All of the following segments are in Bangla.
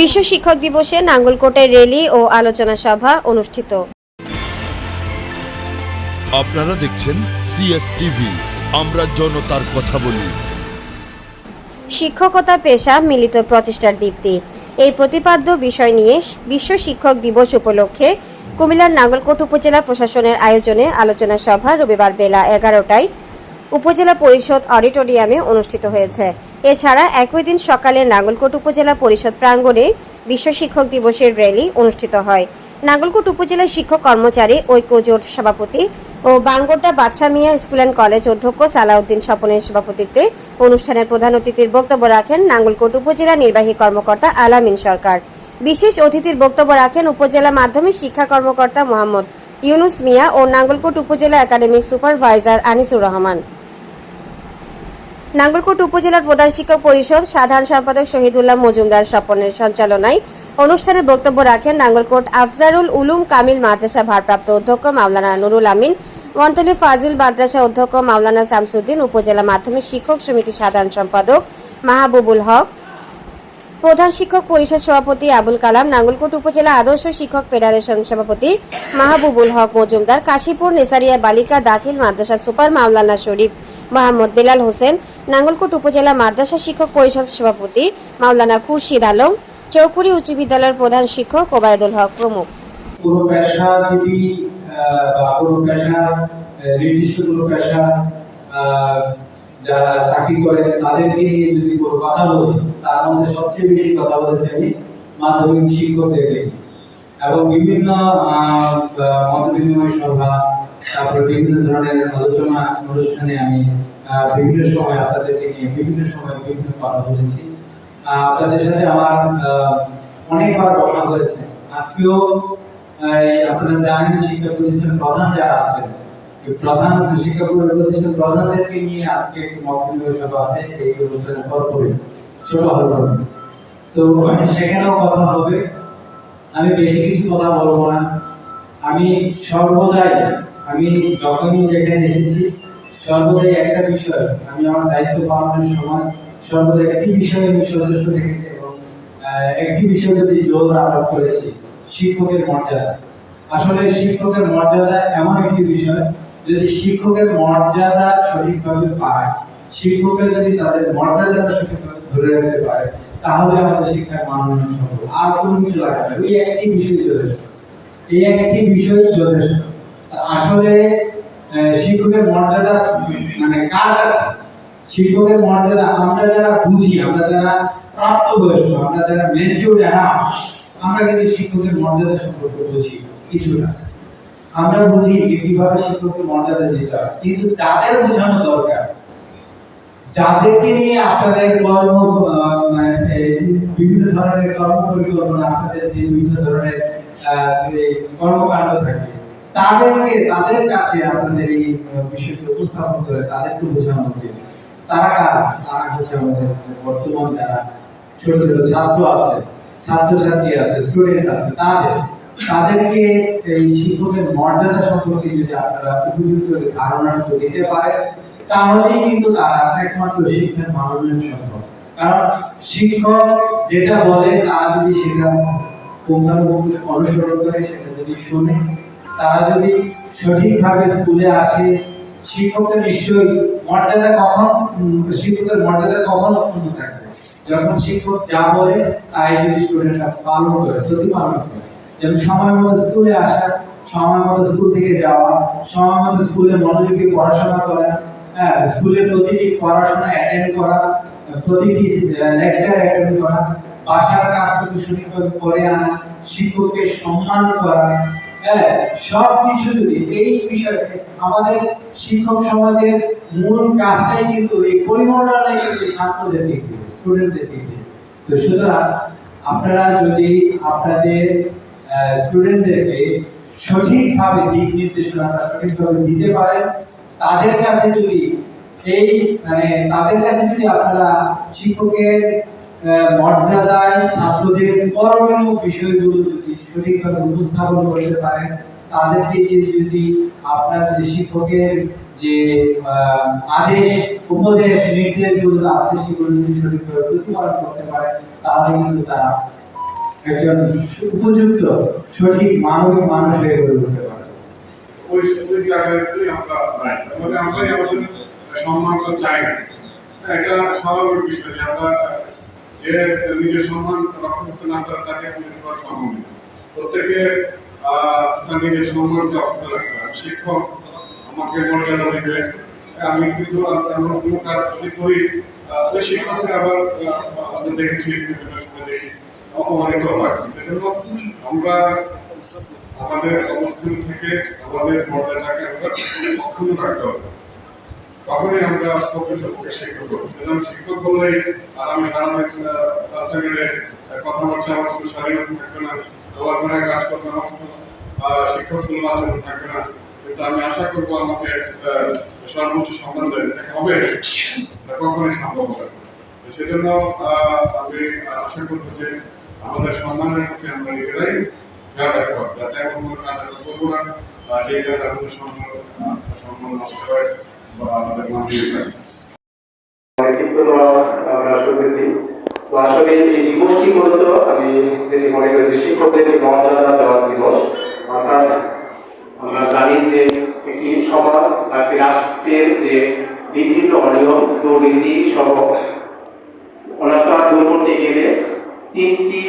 বিশ্ব শিক্ষক দিবসে নাঙ্গলকোটে র্যালি ও আলোচনা সভা অনুষ্ঠিত। আপনারা দেখছেন সিএসটিভি আমরা জনতার কথা বলি। শিক্ষকতা পেশা মিলিত প্রচেষ্টার দীপ্তি। এই প্রতিপাদ্য বিষয় নিয়ে বিশ্ব শিক্ষক দিবস উপলক্ষে কুমিল্লার নাঙ্গলকোট উপজেলা প্রশাসনের আয়োজনে আলোচনা সভা রবিবার বেলা এগারোটায় উপজেলা পরিষদ অডিটোরিয়ামে অনুষ্ঠিত হয়েছে। এছাড়া একই দিন সকালে নাঙ্গলকোট উপজেলা পরিষদ প্রাঙ্গণে বিশ্ব শিক্ষক দিবসের র্যালি অনুষ্ঠিত হয়। নাঙ্গলকোট উপজেলা শিক্ষক কর্মচারী, ঐক্য জোট সভাপতি ও Bangodda Badsha Mia school and college অধ্যক্ষ সালাউদ্দিন স্বপনের সভাপতিত্বে অনুষ্ঠানের প্রধান অতিথির বক্তব্য রাখেন নাঙ্গলকোট উপজেলা নির্বাহী কর্মকর্তা আলামিন সরকার। বিশেষ অতিথির বক্তব্য রাখেন উপজেলা মাধ্যমিক শিক্ষা কর্মকর্তা মোহাম্মদ ইউনুস মিয়া ও নাঙ্গলকোট উপজেলা একাডেমিক সুপারভাইজার আনিসুর রহমান। নাঙ্গলকোট উপজেলার প্রধান শিক্ষক পরিষদ সাধারণ সম্পাদক শহীদুল্লাহ মজুমদার স্বপনের সঞ্চালনায় অনুষ্ঠানে বক্তব্য রাখেন নাঙ্গলকোট আফজারুল উলুম কামিল মাদ্রাসা ভারপ্রাপ্ত অধ্যক্ষ মাওলানা নুরুল আমিন, মন্তলি ফাজিল মাদ্রাসা অধ্যক্ষ মাওলানা শামসুদ্দিন, উপজেলা মাধ্যমিক শিক্ষক সমিতি সাধারণ সম্পাদক মাহবুবুল হক প্রধান শিক্ষক পরিষদ সভাপতি আবুল কালাম, নাঙ্গলকোট উপজেলা আদর্শ শিক্ষক ফেডারেশন সভাপতি মাহবুবুল হক মজুমদার, কাশীপুর নেসারিয়া বালিকা দাখিল মাদ্রাসা সুপার মাওলানা শরীফ মোহাম্মদ বেলাল হোসেন, নাঙ্গলকোট উপজেলা মাদ্রাসা শিক্ষক পরিষদ সভাপতি মাওলানা খুরশিদ আলম চৌকুরি উচ্চ বিদ্যালয়ের প্রধান শিক্ষক ওবায়দুল হক প্রমুখ। কোনো পেশাজীবী বা কোনো পেশা নির্দিষ্ট কোনো পেশা যারা চাকরি করে তাদেরকে নিয়ে যদি কোনো কথা বলি তার মধ্যে সবচেয়ে বেশি কথা বলেছি আমি মাধ্যমিক শিক্ষকদেরকে এবং বিভিন্ন সভা, তারপরে বিভিন্ন ধরনের আলোচনা অনুষ্ঠানে আমি বিভিন্ন সময় আপনাদেরকে নিয়ে বিভিন্ন সময় বিভিন্ন কথা বলেছি। আপনাদের সাথে আমার অনেকবার কথা হয়েছে। আজকেও আপনারা জানেন শিক্ষা প্রতিষ্ঠান প্রধান যারা আছেন প্রধান শিক্ষা প্রতিষ্ঠান প্রধানদেরকে নিয়ে আজকে একটু মত সভা আছে, এই অনুষ্ঠানে করে তো সেখানেও কথা হবে। আমি বেশি কিছু কথা বলব না। আমি সর্বদাই, আমি যখনই যেখানে এসেছি, সর্বদাই একটা বিষয়, আমি আমার দায়িত্ব পালনের সময় সর্বদাই একটি বিষয়ে আমি সচেষ্ট রেখেছি এবং একটি বিষয়ে যদি জোর আরোপ করেছি, শিক্ষকের মর্যাদা। আসলে শিক্ষকের মর্যাদা এমন একটি বিষয়, যদি শিক্ষকের মর্যাদা সঠিকভাবে পায়, শিক্ষকের যদি তাদের মর্যাদাটা সঠিকভাবে ধরে রাখতে পারে, তাহলে আমাদের শিক্ষার মান উন্নয়ন সম্ভব। আর কোনো কিছু লাগে না। ওই একটি বিষয় যথেষ্ট। এই একটি বিষয় যথেষ্ট। আসলে শিক্ষকের মর্যাদা মানে কার কাছে? শিক্ষকের মর্যাদা আমরা যারা বুঝি, আমরা যারা প্রাপ্তবয়স্ক, আমরা যারা ম্যাচিউর যারা আমরা কিন্তু শিক্ষকের মর্যাদা সম্পর্কে বুঝি কিছুটা। আমরা বুঝি যে কীভাবে শিক্ষকের মর্যাদা দিতে হয়। কিন্তু যাদের বোঝানো দরকার। যাদেরকে নিয়ে আপনাদের কর্ম মানে বিভিন্ন ধরনের কর্ম পরিকল্পনা আপনাদের যে বিভিন্ন ধরনের কর্মকাণ্ড থাকে, তাদেরকে, তাদের কাছে আপনাদের এই বিষয়টি উপস্থাপন করে তাদেরকে বোঝানো উচিত। তারা কারা? হচ্ছে আমাদের বর্তমান যারা ছোট ছোট ছাত্র আছে, ছাত্রছাত্রী আছে স্টুডেন্ট আছে, তাদের, তাদেরকে এই শিক্ষকের মর্যাদা সম্পর্কে যদি আপনারা উপযুক্ত ধারণাটুকু দিতে পারেন তাহলেই কিন্তু তারা একমাত্র শিক্ষার উন্নয়ন সম্ভব কারণ শিক্ষক যেটা বলে, তারা যদি সেটা পুঙ্খানুপুঙ্খ অনুসরণ করে, সেটা যদি শুনে, তারা যদি সঠিকভাবে স্কুলে আসে, শিক্ষকের নিশ্চয়ই মর্যাদা কখন শিক্ষকের মর্যাদা কখন অক্ষুণ্ণ থাকবে? যখন শিক্ষক যা বলে, তাই যদি স্টুডেন্টরা পালন করে, প্রতিপালন করে। যেমন সময় মতো স্কুলে আসা, সময় মতো স্কুল থেকে যাওয়া, সময় মতো স্কুলে মনোযোগী পড়াশোনা করা স্কুলে প্রতিটি পড়াশোনা অ্যাটেন্ড করা, প্রতিটি লেকচার অ্যাটেন্ড করা, বাসার কাজটুকু সঠিকভাবে করে আনা শিক্ষককে সম্মান করা হ্যাঁ সব কিছু যদি এই বিষয়কে আমাদের শিক্ষক সমাজের মূল কাজটাই কিন্তু এই পরিমণ্ডলে কিন্তু ছাত্রদেরকে ঘিরে স্টুডেন্টদেরকে ঘিরে তো সুতরাং আপনারা যদি আপনাদের স্টুডেন্টদেরকে সঠিকভাবে দিক নির্দেশনাটা সঠিকভাবে দিতে পারেন তাদের কাছে যদি এই মানে তাদের কাছে যদি আপনারা শিক্ষকের মর্যাদায় ছাত্রদের করণীয় বিষয়গুলো যদি সঠিকভাবে উপস্থাপন করতে পারেন, তাদেরকে যে যদি আপনাদের শিক্ষকের যে আদেশ, উপদেশ, নির্দেশগুলো আছে, সেগুলো যদি সঠিকভাবে প্রতিপালন করতে পারে তাহলে কিন্তু তারা একজন উপযুক্ত সঠিক মানবিক মানুষ হয়ে গড়ে পারে ওই ওই জায়গাতেই আমরা নাই। তাহলে আমরাই আমাদের সম্মানটা চাই না। হ্যাঁ, এটা স্বাভাবিক বিষয় যে আমরা যে নিজের সম্মান রক্ষা করতে না পারে তাকে আমাদের করা সম্ভব প্রত্যেকে তার নিজের সম্মানকে রক্ষা রাখতে হবে শিক্ষক আমাকে মর্যাদা দিবে। আমি কিন্তু এমন কোনো কাজ যদি করি ওই শিক্ষকের আবার আহ, আমি দেখেছি বিভিন্ন সময় দেখি অপমানিত হয়। সেজন্য আমরা আমাদের অবস্থান থেকে আমাদের মর্যাদাকে আমরা অক্ষুণ্ণ রাখতে হবে। তখনই আমরা প্রকৃতপক্ষে শিক্ষক হব। সুতরাং শিক্ষক হলেই আর আমি রাস্তাঘাটে কথাবার্তা আমার কোনো স্বাধীনতা থাকবে না, চলাফেরায় কাজ করব আমার কোনো শিক্ষক সুলভ আচরণ থাকবে না। কিন্তু আমি আশা করব আমাকে সর্বোচ্চ সম্মান দেবে হবে কখনোই সম্ভব হবে সেজন্য আমি আশা করব যে আমাদের সম্মানের প্রতি আমরা নিজেরাই খেয়াল রাখতে হবে যাতে এমন কোনো কাজ আমরা আসলে আমি যেটি মনে মর্যাদা দেওয়ার দিবস অর্থাৎ আমরা জানি যে সমাজ বা যে বিভিন্ন অনিয়ম, দুর্নীতি সহ অনাচার দূর করতে গেলে তিনটি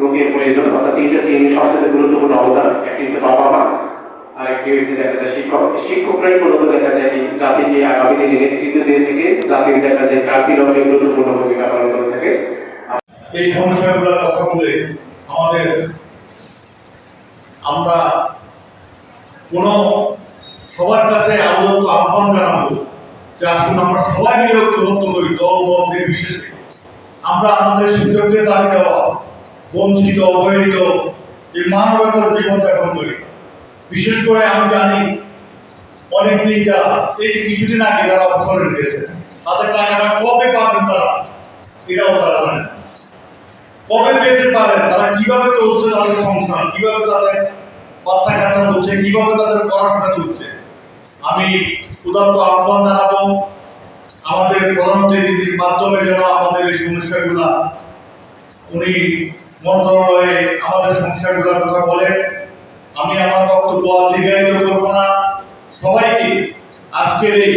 লোকের প্রয়োজন, অর্থাৎ তিনটা শ্রেণির সবচেয়ে গুরুত্বপূর্ণ অবদান। একটি হচ্ছে বাবা মা, আরেকটি হচ্ছে দেখা যায় শিক্ষক। শিক্ষকরাই মূলত দেখা যায় জাতিকে আগামী দিনে নেতৃত্ব দিয়ে থেকে। জাতির দেখা যায় ক্রান্তির অনেক গুরুত্বপূর্ণ ভূমিকা পালন করে থাকে। এই সমস্যাগুলোর কথা বলে আমাদের আমরা কোন সবার কাছে আলোক আহ্বান জানাব যে আসুন আমরা সবাই মিলে ঐক্যবদ্ধ করি দল বল বিশেষে আমরা আমাদের শিক্ষকদের দাবি দেওয়া, বঞ্চিত, অবহেলিত এই মানবতার জীবনযাপন করি। বিশেষ করে আমি জানি অনেক দিন যারা এই কিছুদিন আগে যারা অবসরে গেছে, তাদের টাকাটা কবে পাবেন তারা? এটাও তারা জানেন। কবে পেতে পারেন? তারা কীভাবে চলছে তাদের সংসার? কীভাবে তাদের বাচ্চা কাচ্চা চলছে? কীভাবে তাদের পড়াশোনা চলছে? আমি উদাত্ত আহ্বান জানাব, আমাদের প্রধানমন্ত্রীর মাধ্যমে যেন এই সমস্যাগুলা, উনি মন্ত্রণালয়ে আমাদের সমস্যাগুলোর কথা বলেন। আমি আমার বক্তব্য দীর্ঘায়িত করব না। সবাইকে আজকের এই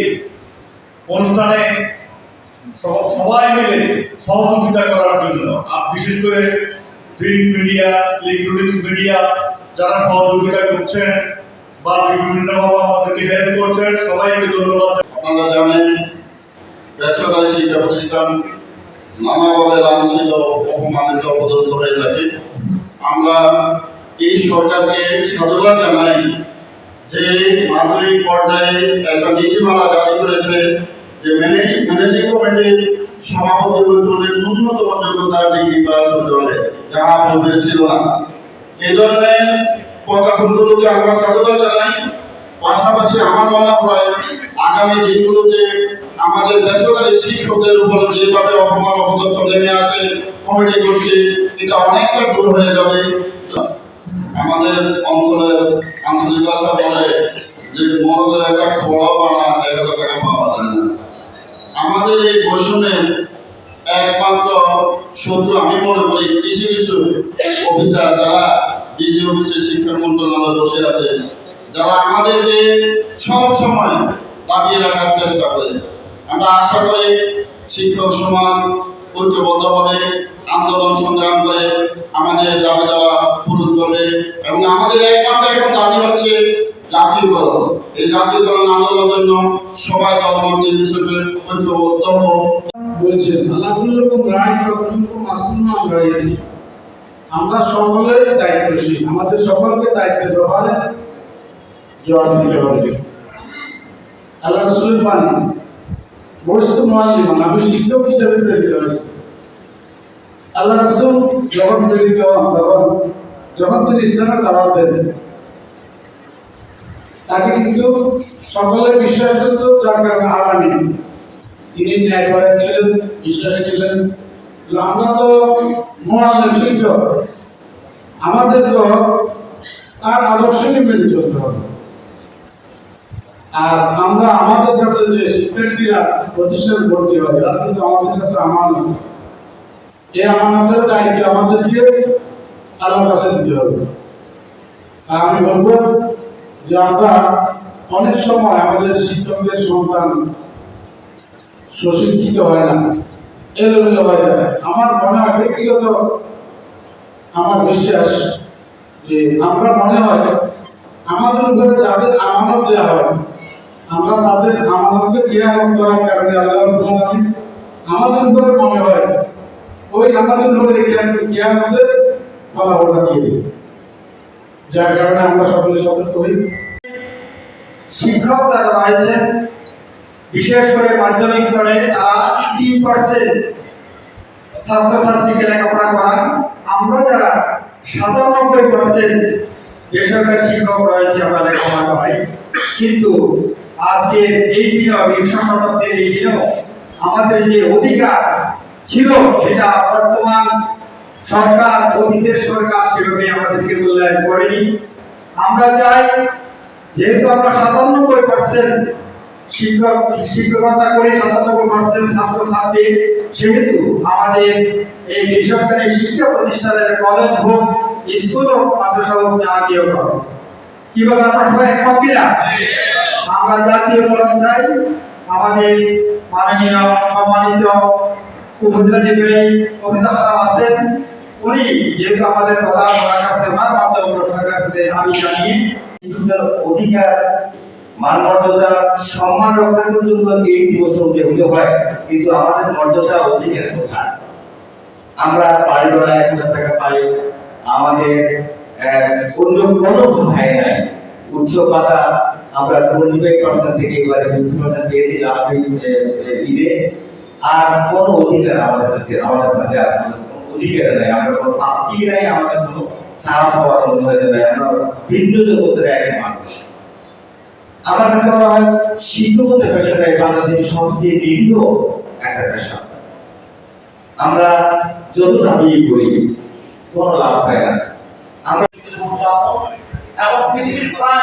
অনুষ্ঠানে সবাই মিলে সহযোগিতা করার জন্য বিশেষ করে প্রিন্ট মিডিয়া ইলেকট্রনিক্স মিডিয়া যারা সহযোগিতা করছেন বা বিভিন্নভাবে আমাদেরকে হেল্প করছেন, সবাইকে ধন্যবাদ। আপনারা জানেন বেসরকারি শিক্ষা প্রতিষ্ঠান নানাভাবে লাঞ্ছিত অপমানিত, অপদস্থ হয়ে থাকে। আমরা এই সরকারকে সাধুবাদ জানাই যে মাধ্যমিক পর্যায়ে একটা নীতিমালা জারি করেছে যে ম্যানেজিং কমিটির সভাপতি পর্যন্ত ন্যূনতম যোগ্যতা ডিগ্রি পাস হতে হবে যাহা পূর্বে ছিল না। এই ধরনের পদক্ষেপগুলোকে আমরা সাধুবাদ জানাই। পাশাপাশি আমার মনে হয় আগামী দিনগুলোতে আমাদের বেসরকারি শিক্ষকদের উপর যেভাবে অপমান, অপদস্থ নেমে আসে, কমিটি করছে, এটা অনেকটা দূর হয়ে যাবে। আমাদের অঞ্চলের আঞ্চলিক ভাষা বলে যে মনে একটা খোয়া বানা, এক হাজার টাকা পাওয়া যায় না। আমাদের এই বৈষম্যের একমাত্র শত্রু আমি মনে করি কিছু কিছু অফিসার যারা ডিজি অফিসে শিক্ষা মন্ত্রণালয়ে বসে আছে, যারা আমাদেরকে সব সময় দাবিয়ে রাখার চেষ্টা করে। আমরা আশা করি শিক্ষক সমাজ ঐক্যবদ্ধভাবে আন্দোলন সংগ্রাম করে আমাদের দাবি দেওয়া পূরণ করবে এবং আমাদের একমাত্র এখন দাবি হচ্ছে জাতীয়করণ। এই জাতীয়করণ আন্দোলনের জন্য সবাই দলমত নির্বিশেষে ঐক্যবদ্ধ বলছেন আল্লাহ রকম রায় আমরা আমরা সকলের দায়িত্বশীল। আমাদের সকলকে দায়িত্বের ব্যাপারে জবাব দিতে হবে। আল্লাহ রসুলের বাণী আমি শিক্ষক প্রেরিত হয়েছি। আল্লাহ রসুল যখন প্রেরিত, তখন, যখন তিনি ইসলামের দাওয়াত দেন, তাকে কিন্তু সকলে বিশ্বাস করত যার কারণে আগামী তিনি ন্যায়পরায়ণ ছিলেন, বিশ্বাসী ছিলেন। আমরা তো শিক্ষক। আমাদের তো তার আদর্শকে মেনে চলতে হবে। আর আমরা আমাদের কাছে যে শিক্ষার্থীরা প্রতিষ্ঠানে ভর্তি হয় তারা কিন্তু আমাদের কাছে আমার এ আমাদের দায়িত্ব আমাদেরকে আল্লাহর কাছে দিতে হবে। আর আমি বলব যে আমরা অনেক সময় আমাদের শিক্ষকদের সন্তান সুশিক্ষিত হয় না, এলোমেলো হয়ে যায়। আমার মনে হয় ব্যক্তিগত আমার বিশ্বাস যে আমরা মনে হয় আমাদের উপরে যাদের আমানত দেওয়া হয় আমরা তাদের আমাদেরকে জ্ঞান করার কারণে আল্লাহ আমাদের উপরে মনে হয়, ওই আমাদের উপরে আমাদের ফলাফলটা দিয়ে। যার কারণে আমরা সকলে সতর্ক হই। শিক্ষক যারা রয়েছেন, বিশেষ করে মাধ্যমিক স্তরে তারা তিন পার্সেন্ট ছাত্রছাত্রীকে লেখাপড়া করান। আমরা যারা সাতানব্বই পার্সেন্ট বেসরকারি শিক্ষক রয়েছে, আমরা লেখাপড়া করাই। কিন্তু আজকে এই দিনেও বিংশ শতাব্দীর এই দিনেও আমাদের যে অধিকার ছিল, সেটা বর্তমান সরকার, অতীতের সরকার সেভাবে আমাদেরকে মূল্যায়ন করেনি। আমরা চাই, যেহেতু আমরা সাতানব্বই পার্সেন্ট শিক্ষক, শিক্ষকতা করি, সাতানব্বই পার্সেন্ট ছাত্র ছাত্রী সেহেতু আমাদের এই বেসরকারি শিক্ষা প্রতিষ্ঠানের কলেজ হোক স্কুল হোক, মাদ্রাসা হোক করণ কি বলেন আমরা সবাই একমত কিনা? আমরা জাতীয়করণ চাই। আমাদের মাননীয় সম্মানিত আছেন। উনি যেহেতু আমাদের কথা ওনার কাছে ওনার সরকার কাছে আমি শিশুদের অধিকার মান মর্যাদা সম্মান রক্ষার জন্য এই দিবস উদযাপিত হয়, কিন্তু আমাদের মর্যাদা অধিকার কোথায়? আমরা বাড়ি বেড়া এক হাজার টাকা পাই, আমাদের অন্য কোনো কোথায় নাই। উচ্চ পাতা আমরা টোয়েন্টি পার্সেন্ট থেকে এবারে ফিফটি পার্সেন্ট পেয়েছি লাস্ট ঈদে। আর কোনো অধিকার আমাদের কাছে আমাদের কাছে আর অধিকার নাই। আমরা কোনো প্রাপ্তি নাই, আমাদের কোনো সারা পাওয়ার মনে হয়ে যাবে আমরা জগতের এক মানুষ। আমার কাছে মনে হয় বাংলাদেশের সবচেয়ে দীর্ঘ একটা পেশা। আমরা যত দাবি করি, কোনো লাভ হয় না। আমরা এবং পৃথিবীর প্রায়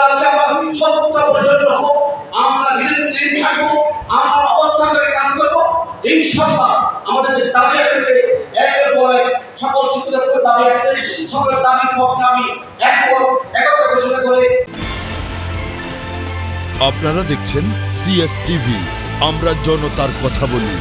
দাবি আছে সকল দাবির পক্ষে আমি এক একত্র ঘোষণা করে। আপনারা দেখছেন সিএস টিভি আমরা জনতার কথা বলি।